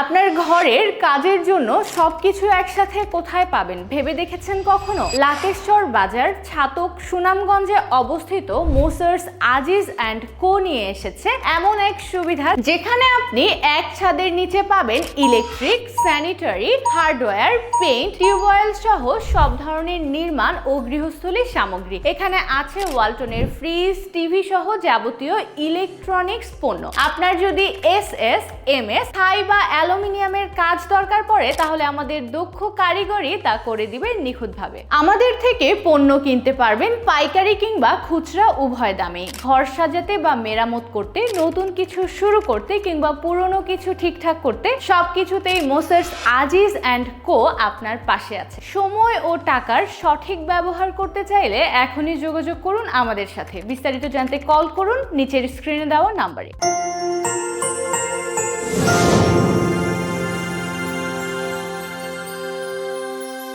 আপনার ঘরের কাজের জন্য সবকিছু একসাথে কোথায় পাবেন? ভেবে দেখেছেন কখনো? লাকেশ্বর বাজার, ছাতক, সুনামগঞ্জে অবস্থিত মোসার্স আজিজ অ্যান্ড কো নিয়ে এসেছে এমন এক সুবিধা যেখানে আপনি এক ছাদের নিচে পাবেন electric, sanitary, hardware, paint, tubewell সহ সব ধরনের নির্মাণ ও গৃহস্থলী সামগ্রী। এখানে আছে ওয়ালটনের ফ্রিজ, টিভি সহ যাবতীয় ইলেকট্রনিক্স পণ্য। আপনার যদি S S, M S high বা অ্যালুমিনিয়ামের কাজ দরকার পড়ে, তাহলে আমাদের দক্ষ কারিগরি তা করে দিবে নিখুঁতভাবে। আমাদের থেকে পণ্য কিনতে পারবেন পাইকারি কিংবা খুচরা উভয় দামে ঘর সাজাতে বা মেরামত করতে, নতুন কিছু শুরু করতে কিংবা পুরনো কিছু ঠিকঠাক করতে, সবকিছুতেই মোসার্স আজিজ অ্যান্ড কো আপনার পাশে আছে। সময় ও টাকার সঠিক ব্যবহার করতে চাইলে এখনই যোগাযোগ করুন আমাদের সাথে। বিস্তারিত জানতে কল করুন, নিচের স্ক্রিনে দেওয়া নাম্বারে।